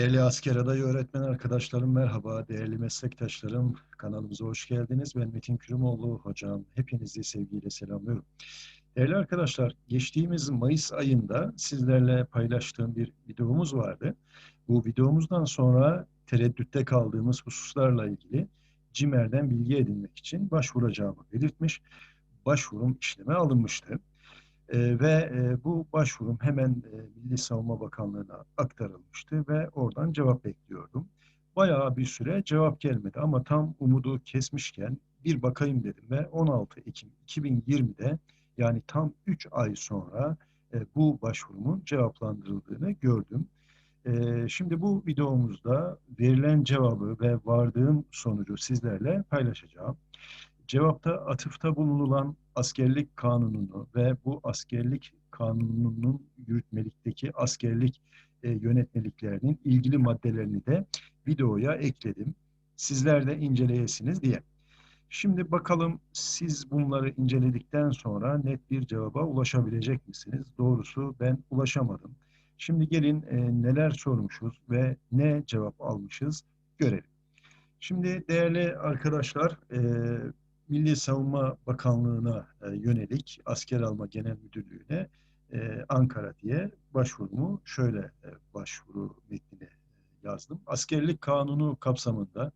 Değerli asker adayı öğretmen arkadaşlarım merhaba, değerli meslektaşlarım kanalımıza hoş geldiniz. Ben Metin Kürümoğlu hocam, hepinizi sevgiyle selamlıyorum. Değerli arkadaşlar, geçtiğimiz Mayıs ayında sizlerle paylaştığım bir videomuz vardı. Bu videomuzdan sonra tereddütte kaldığımız hususlarla ilgili CİMER'den bilgi edinmek için başvuracağımı belirtmiş. Başvurum işleme alınmıştı. E, ve e, bu başvurum hemen e, Milli Savunma Bakanlığı'na aktarılmıştı ve oradan cevap bekliyordum. Bayağı bir süre cevap gelmedi ama tam umudu kesmişken bir bakayım dedim ve 16 Ekim 2020'de yani tam 3 ay sonra e, bu başvurumun cevaplandırıldığını gördüm. E, şimdi bu videomuzda verilen cevabı ve vardığım sonucu sizlerle paylaşacağım. Cevapta atıfta bulunulan askerlik kanununu ve bu askerlik kanununun yürütmelikteki askerlik e, yönetmeliklerinin ilgili maddelerini de videoya ekledim. Sizler de inceleyesiniz diye. Şimdi bakalım siz bunları inceledikten sonra net bir cevaba ulaşabilecek misiniz? Doğrusu ben ulaşamadım. Şimdi gelin e, neler sormuşuz ve ne cevap almışız görelim. Şimdi değerli arkadaşlar, e, Milli Savunma Bakanlığı'na e, yönelik Asker Alma Genel Müdürlüğü'ne e, Ankara diye başvurumu şöyle e, başvuru metnini yazdım. Askerlik Kanunu kapsamında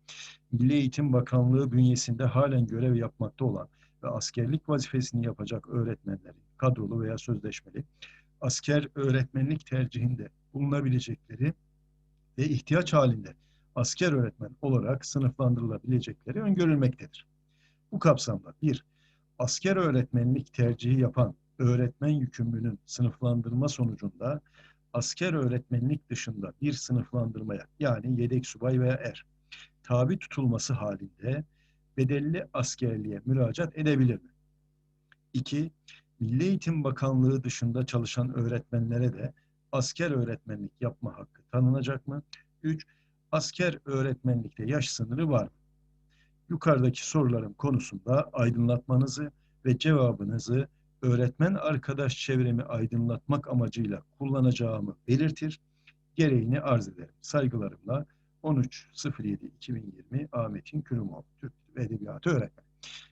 Milli Eğitim Bakanlığı bünyesinde halen görev yapmakta olan ve askerlik vazifesini yapacak öğretmenlerin kadrolu veya sözleşmeli asker öğretmenlik tercihinde bulunabilecekleri ve ihtiyaç halinde asker öğretmen olarak sınıflandırılabilecekleri öngörülmektedir. Bu kapsamda bir, asker öğretmenlik tercihi yapan öğretmen yükümlünün sınıflandırma sonucunda asker öğretmenlik dışında bir sınıflandırmaya yani yedek subay veya er tabi tutulması halinde bedelli askerliğe müracaat edebilir mi? İki, Milli Eğitim Bakanlığı dışında çalışan öğretmenlere de asker öğretmenlik yapma hakkı tanınacak mı? Üç, asker öğretmenlikte yaş sınırı var mı? Yukarıdaki sorularım konusunda aydınlatmanızı ve cevabınızı öğretmen arkadaş çevremi aydınlatmak amacıyla kullanacağımı belirtir, gereğini arz ederim. Saygılarımla 13.07.2020 Ahmet'in Kürümoğlu Türk ve Edebiyatı öğretmeni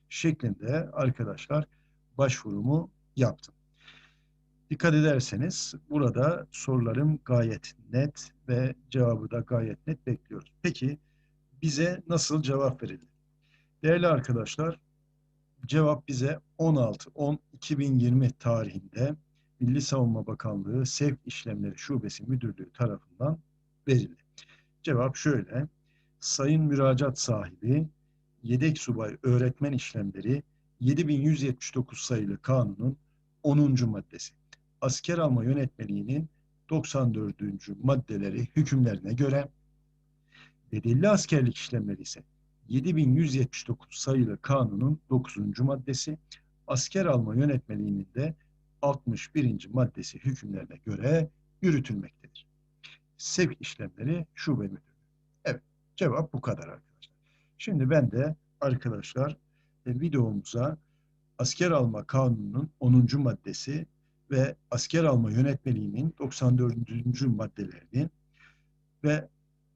şeklinde arkadaşlar başvurumu yaptım. Dikkat ederseniz burada sorularım gayet net ve cevabı da gayet net bekliyoruz. Peki bize nasıl cevap verildi? Değerli arkadaşlar, cevap bize 16-10-2020 tarihinde Milli Savunma Bakanlığı Sevk İşlemleri Şubesi Müdürlüğü tarafından verildi. Cevap şöyle, Sayın Müracaat Sahibi, Yedek Subay Öğretmen İşlemleri 7179 sayılı kanunun 10. maddesi. Asker alma yönetmeliğinin 94. maddeleri hükümlerine göre bedelli askerlik işlemleri ise 7179 sayılı kanunun 9. maddesi asker alma yönetmeliğinin de 61. maddesi hükümlerine göre yürütülmektedir. Sevk işlemleri şube müdürlüğü. Evet, cevap bu kadar arkadaşlar. Şimdi ben de arkadaşlar e, videomuza asker alma kanununun 10. maddesi ve asker alma yönetmeliğinin 94. maddelerini ve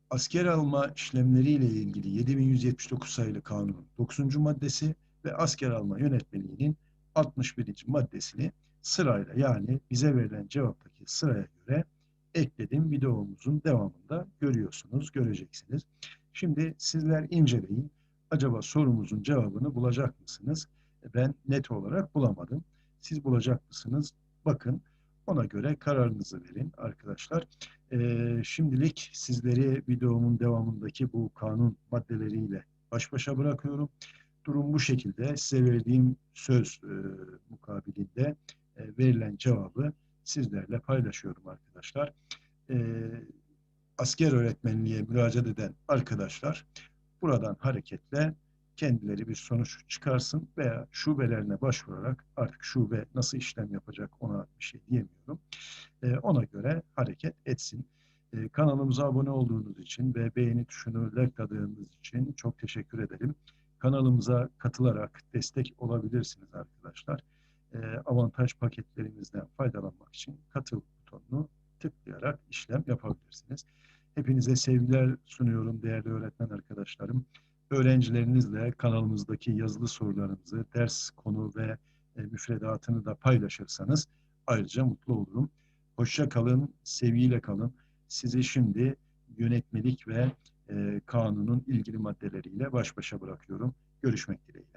asker alma işlemleriyle ilgili 7179 sayılı kanunun 9. maddesi ve asker alma yönetmeliğinin 61. maddesini sırayla yani bize verilen cevaptaki sıraya göre ekledim. Videomuzun devamında görüyorsunuz, göreceksiniz. Şimdi sizler inceleyin. Acaba sorumuzun cevabını bulacak mısınız? Ben net olarak bulamadım. Siz bulacak mısınız? Bakın ona göre kararınızı verin arkadaşlar. Şimdilik sizleri videomun devamındaki bu kanun maddeleriyle baş başa bırakıyorum. Durum bu şekilde. Size verdiğim söz e, mukabilinde e, verilen cevabı sizlerle paylaşıyorum arkadaşlar. E, asker öğretmenliğe müracaat eden arkadaşlar buradan hareketle kendileri bir sonuç çıkarsın veya şubelerine başvurarak artık şube nasıl işlem yapacak ona bir şey diyemiyorum. E, ona göre hareket etsin. E, kanalımıza abone olduğunuz için ve beğeni tuşunu likeladığınız için çok teşekkür ederim. Kanalımıza katılarak destek olabilirsiniz arkadaşlar. E, avantaj paketlerimizden faydalanmak için katıl butonunu tıklayarak işlem yapabilirsiniz. Hepinize sevgiler sunuyorum değerli öğretmen arkadaşlarım. Öğrencilerinizle kanalımızdaki yazılı sorularınızı, ders konu ve e, müfredatını da paylaşırsanız ayrıca mutlu olurum. Hoşça kalın, sevgiyle kalın. Sizi şimdi yönetmelik ve e, kanunun ilgili maddeleriyle baş başa bırakıyorum. Görüşmek dileğiyle.